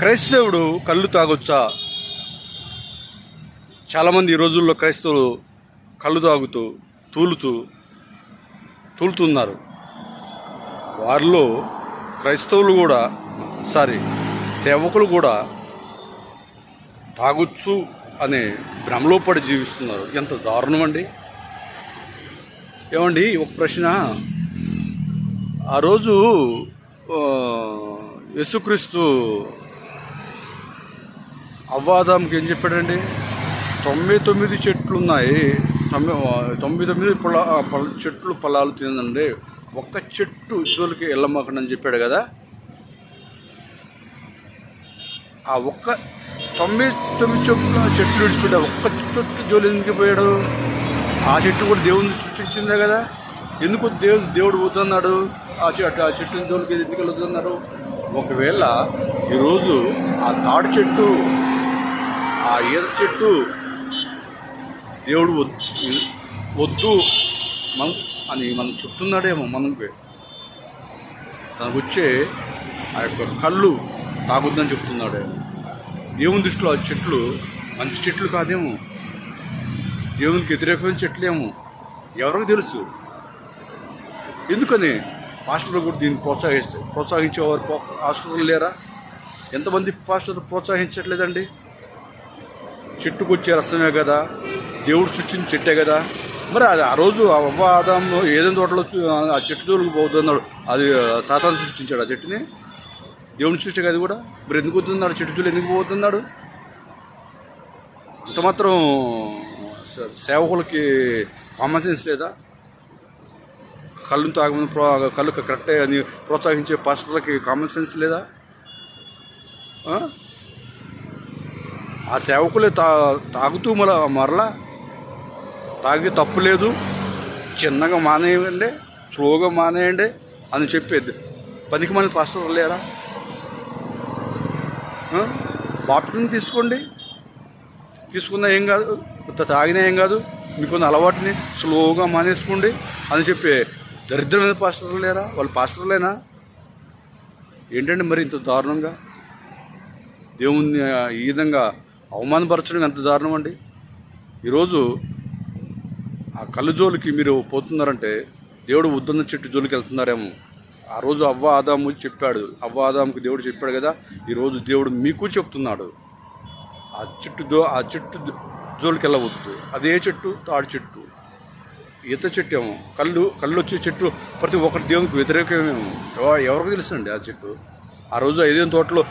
క్రైస్తవుడు కళ్ళు తాగొచ్చా? చాలామంది ఈ రోజుల్లో క్రైస్తవులు కళ్ళు తాగుతూ తూలుతూ తూలుతున్నారు. వారిలో క్రైస్తవులు కూడా సారీ సేవకులు కూడా తాగొచ్చు అనే భ్రమలో పడి జీవిస్తున్నారు. ఎంత దారుణం అండి ఏమండి ఒక ప్రశ్న. ఆ రోజు యేసుక్రీస్తు అవ్వాదాంకి ఏం చెప్పాడండి? తొంభై తొమ్మిది చెట్లు ఉన్నాయి తొంభై తొంభై తొమ్మిది పొలా చెట్లు పొలాలు తినండి. ఒక్క చెట్టు జోలికి వెళ్ళమాకండి అని చెప్పాడు కదా? ఆ ఒక్క తొంభై తొమ్మిది చెట్లు చెట్లు విడిచిపెట్ట ఒక్క చెట్టు జోలి ఎందుకు పోయాడు? ఆ చెట్టు కూడా దేవుని సృష్టించిందే కదా? ఎందుకు దేవుడు దేవుడు వద్దన్నాడు? ఆ చెట్టు ఆ చెట్టు జోలికి ఎందుకు వెళ్ళొద్దన్నారు? ఒకవేళ ఈరోజు ఆ తాడు చెట్టు ఆ ఈత చెట్టు దేవుడు వద్దు మనం అని మనం చెప్తున్నాడేమో మనకి. దానికి వచ్చే ఆ యొక్క కళ్ళు తాగొద్దని చెప్తున్నాడేమో. దేవుని దృష్టిలో ఆ చెట్లు మంచి చెట్లు కాదేమో. దేవునికి వ్యతిరేకమైన చెట్లేమో. ఎవరికి తెలుసు? ఎందుకని? పాస్టర్లు కూడా దీన్ని ప్రోత్సహిస్తే ప్రోత్సహించేవారు పాస్టర్లు లేరా? ఎంతమంది పాస్టర్లు ప్రోత్సహించట్లేదండి? చెట్టుకు వచ్చే రసమే కదా దేవుడు సృష్టించిన చెట్టే కదా. మరి అది ఆ రోజు ఆ అవ్వ ఆదాం ఏదైనా తోటలో ఆ చెట్టు జోలికి పోతున్నాడు అది సాతాను సృష్టించాడు ఆ చెట్టుని. దేవుని సృష్టి కదా కూడా. మరి ఎందుకు వస్తున్నాడు చెట్టు జోలు ఎందుకు పోతున్నాడు అంత మాత్రం సేవకులకి కామన్ సెన్స్ లేదా? కళ్ళు తాగమని ప్రో కళ్ళు కరెక్టే అని ప్రోత్సహించే పాస్టర్లకి కామన్ సెన్స్ లేదా? ఆ? సేవకులు సేవకులే తా తాగుతూ మర మరలా తాగి తప్పులేదు చిన్నగా మానేయండి స్లోగా మానేయండి అని చెప్పేది. పనికి మంది పాస్టర్లు లేరా? బాప్టిజం తీసుకోండి. తీసుకున్నా ఏం కాదు కొత్త తాగినా ఏం కాదు మీకున్న అలవాటుని స్లోగా మానేసుకోండి అని చెప్పే దరిద్రమైన పాస్టర్లు లేరా? వాళ్ళు పాస్టర్లేనా ఏంటంటే మరి ఇంత దారుణంగా? దేవుణ్ణి ఈ విధంగా అవమానపరచడం ఎంత దారుణం అండి? ఈరోజు ఆ కళ్ళు జోలికి మీరు పోతున్నారంటే దేవుడు ఉద్దన్న చెట్టు జోలికి వెళ్తున్నారేమో. ఆ రోజు అవ్వ ఆదాము చెప్పాడు అవ్వ ఆదాముకి దేవుడు చెప్పాడు కదా ఈరోజు దేవుడు మీకు చెప్తున్నాడు. ఆ చెట్టు జో ఆ చెట్టు జోలికి వెళ్ళవద్దు. అదే చెట్టు తాడి చెట్టు. ఈత చెట్టు ఏమో కళ్ళు కళ్ళు వచ్చే చెట్టు ప్రతి ఒక్కరి దేవునికి వ్యతిరేకమేమో. ఎవ- ఎవరికి తెలుసండి ఆ చెట్టు? ఆ రోజు ఐదేం తోటలో